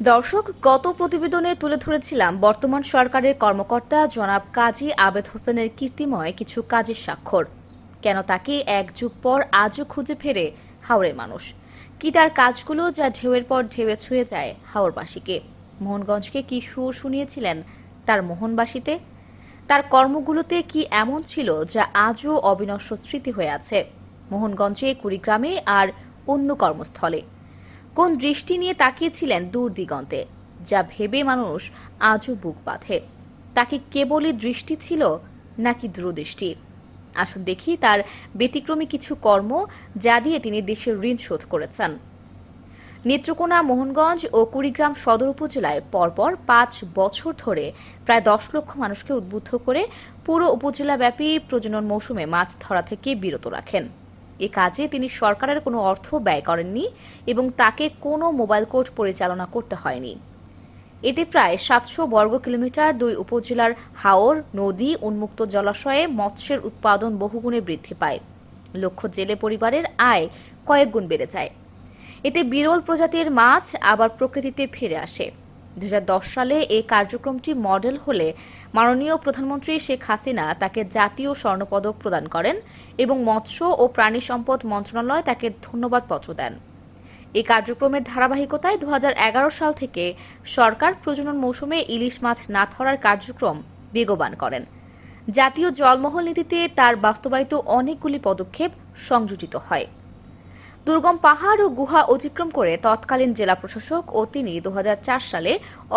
দর্শক, গত প্রতিবেদনে তুলে ধরেছিলাম, বর্তমান সরকারের কর্মকর্তা জনাব কাজী আবেদ হোসেনের কীর্তিময় কিছু কাজের স্বাক্ষর। কেন তাকে এক যুগ পর আজও খুঁজে ফেরে হাওড়ের মানুষ? কি তার কাজগুলো যা ঢেউয়ের পর ঢেউয়ে ছুঁয়ে যায় হাওড়বাসীকে মোহনগঞ্জকে কি সুর শুনিয়েছিলেন তার মোহনবাসীতে? তার কর্মগুলোতে কি এমন ছিল যা আজও অবিনশ্বর স্মৃতি হয়ে আছে? মোহনগঞ্জে, কুড়িগ্রামে আর অন্য কর্মস্থলে। কোন দৃষ্টি নিয়ে তাকিয়েছিলেন দূর দিগন্তে যা ভেবে মানুষ আজও বুক বাঁধে? তাকে কেবলই দৃষ্টি ছিল নাকি দূরদৃষ্টি? আসুন দেখি তার ব্যতিক্রমী কিছু কর্ম যা দিয়ে তিনি দেশের ঋণ শোধ করেছেন। নেত্রকোনা, মোহনগঞ্জ ও কুড়িগ্রাম সদর উপজেলায় পরপর পাঁচ বছর ধরে প্রায় দশ লক্ষ মানুষকে উদ্বুদ্ধ করে পুরো উপজেলাব্যাপী প্রজনন মৌসুমে মাছ ধরা থেকে বিরত রাখেন। এ কাজে তিনি সরকারের কোনো অর্থ ব্যয় করেননি এবং তাকে কোনো মোবাইল কোর্ট পরিচালনা করতে হয়নি। এতে প্রায় সাতশো বর্গ কিলোমিটার দুই উপজেলার হাওর, নদী, উন্মুক্ত জলাশয়ে মৎস্যের উৎপাদন বহুগুণে বৃদ্ধি পায়। লক্ষ্য জেলে পরিবারের আয় কয়েক গুণ বেড়ে যায়। এতে বিরল প্রজাতির মাছ আবার প্রকৃতিতে ফিরে আসে। দু হাজার দশ সালে এই কার্যক্রমটি মডেল হলে মাননীয় প্রধানমন্ত্রী শেখ হাসিনা তাকে জাতীয় স্বর্ণপদক প্রদান করেন এবং মৎস্য ও প্রাণী সম্পদ মন্ত্রণালয় তাকে ধন্যবাদ ধন্যবাদপত্র দেন। এই কার্যক্রমের ধারাবাহিকতায় দু হাজার এগারো সাল থেকে সরকার প্রজনন মৌসুমে ইলিশ মাছ না ধরার কার্যক্রম বেগবান করেন। জাতীয় জলমহল নীতিতে তার বাস্তবায়িত অনেকগুলি পদক্ষেপ সংযোজিত হয়। দুর্গম পাহাড় ও গুহা অতিক্রম করে তৎকালীন জেলা প্রশাসক ও তিনি দু হাজার চার সালে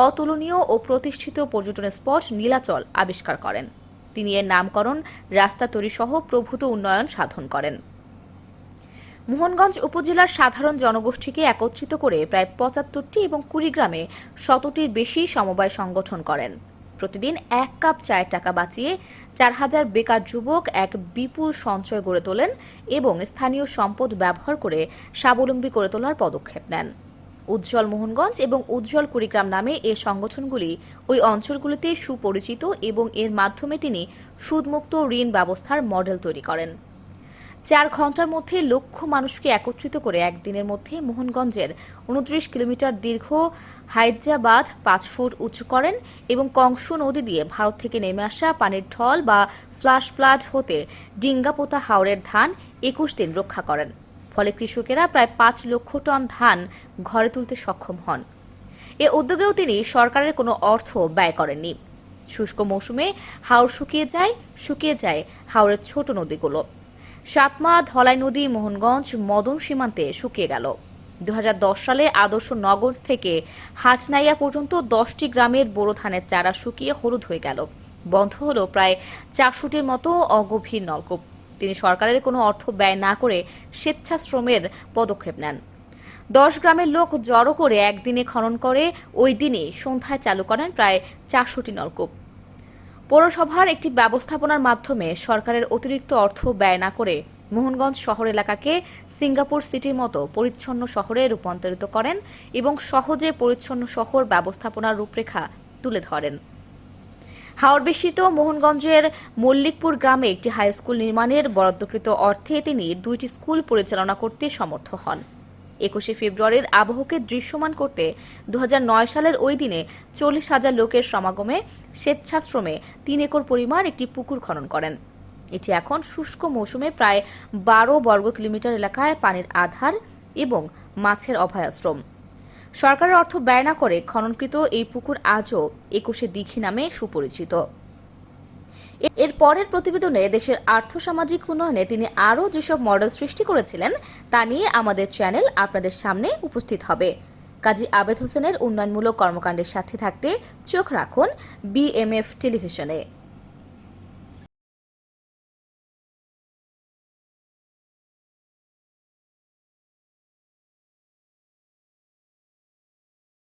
অতুলনীয় ও প্রতিষ্ঠিত পর্যটন স্পট নীলাচল আবিষ্কার করেন। তিনি এর নামকরণ, রাস্তা তৈরি সহ প্রভূত উন্নয়ন সাধন করেন। মোহনগঞ্জ উপজেলার সাধারণ জনগোষ্ঠীকে একত্রিত করে প্রায় পঁচাত্তরটি এবং কুড়িগ্রামে শতটির বেশি সমবায় সংগঠন করেন। প্রতিদিন এক কাপ চায়ের টাকা বাঁচিয়ে চার হাজার বেকার যুবক এক বিপুল সঞ্চয় গড়ে তোলেন এবং স্থানীয় সম্পদ ব্যবহার করে স্বাবলম্বী করে তোলার পদক্ষেপ নেন। উজ্জ্বল মোহনগঞ্জ এবং উজ্জ্বল কুড়িগ্রাম নামে এ সংগঠনগুলি ওই অঞ্চলগুলিতে সুপরিচিত এবং এর মাধ্যমে তিনি সুদমুক্ত ঋণ ব্যবস্থার মডেল তৈরি করেন। চার ঘণ্টার মধ্যে লক্ষ মানুষকে একত্রিত করে একদিনের মধ্যে মোহনগঞ্জের উনত্রিশ কিলোমিটার দীর্ঘ হায়দ্রাবাদ পাঁচ ফুট উঁচু করেন এবং কংস নদী দিয়ে ভারত থেকে নেমে আসা পানির ঢল বা ফ্লাশ ফ্লাড হতে ডিঙ্গাপোতা হাওড়ের ধান একুশ দিন রক্ষা করেন। ফলে কৃষকেরা প্রায় পাঁচ লক্ষ টন ধান ঘরে তুলতে সক্ষম হন। এ উদ্যোগেও তিনি সরকারের কোনো অর্থ ব্যয় করেননি। শুষ্ক মৌসুমে হাওড় শুকিয়ে যায় শুকিয়ে যায় হাওড়ের ছোট নদীগুলো। সাতমা ধলাই নদী, মোহনগঞ্জ, মদন সীমান্তে শুকিয়ে গেল। দু হাজার দশ সালে আদর্শ নগর থেকে হাটনাইয়া পর্যন্ত দশটি গ্রামের বোরো ধানের চারা শুকিয়ে হলুদ হয়ে গেল। বন্ধ হলো প্রায় চারশোটির মতো অগভীর নলকূপ। তিনি সরকারের কোনো অর্থ ব্যয় না করে স্বেচ্ছাশ্রমের পদক্ষেপ নেন। দশ গ্রামের লোক জড়ো করে একদিনে খনন করে, ওই দিনই সন্ধ্যায় চালু করেন প্রায় চারশোটি নলকূপ। পৌরসভার একটি ব্যবস্থাপনার মাধ্যমে সরকারের অতিরিক্ত অর্থ ব্যয় না করে মোহনগঞ্জ শহর এলাকাকে সিঙ্গাপুর সিটির মতো পরিচ্ছন্ন শহরে রূপান্তরিত করেন এবং সহজে পরিচ্ছন্ন শহর ব্যবস্থাপনার রূপরেখা তুলে ধরেন। হাওড় বেষ্টিত মোহনগঞ্জের মল্লিকপুর গ্রামে একটি হাই স্কুল নির্মাণের বরাদ্দকৃত অর্থে তিনি দুইটি স্কুল পরিচালনা করতে সমর্থ হন। একুশে ফেব্রুয়ারির আবহকে দৃশ্যমান করতে দু হাজার নয় সালের ওই দিনে চল্লিশ হাজার লোকের সমাগমে স্বেচ্ছাশ্রমে তিন একর পরিমাণ একটি পুকুর খনন করেন। এটি এখন শুষ্ক মৌসুমে প্রায় বারো বর্গ কিলোমিটার এলাকায় পানির আধার এবং মাছের অভয়াশ্রম। সরকারের অর্থ ব্যয় না করে খননকৃত এই পুকুর আজও একুশে দীঘি নামে সুপরিচিত। এর পরের প্রতিবেদনে দেশের আর্থসামাজিক উন্নয়নে তিনি আরও যেসব মডেল সৃষ্টি করেছিলেন, তা নিয়ে আমাদের চ্যানেল আপনাদের সামনে উপস্থিত হবে। কাজী আবেদ হোসেনের উন্নয়নমূলক কর্মকাণ্ডের সাথে থাকতে চোখ রাখুন বিএমএফ টেলিভিশনে।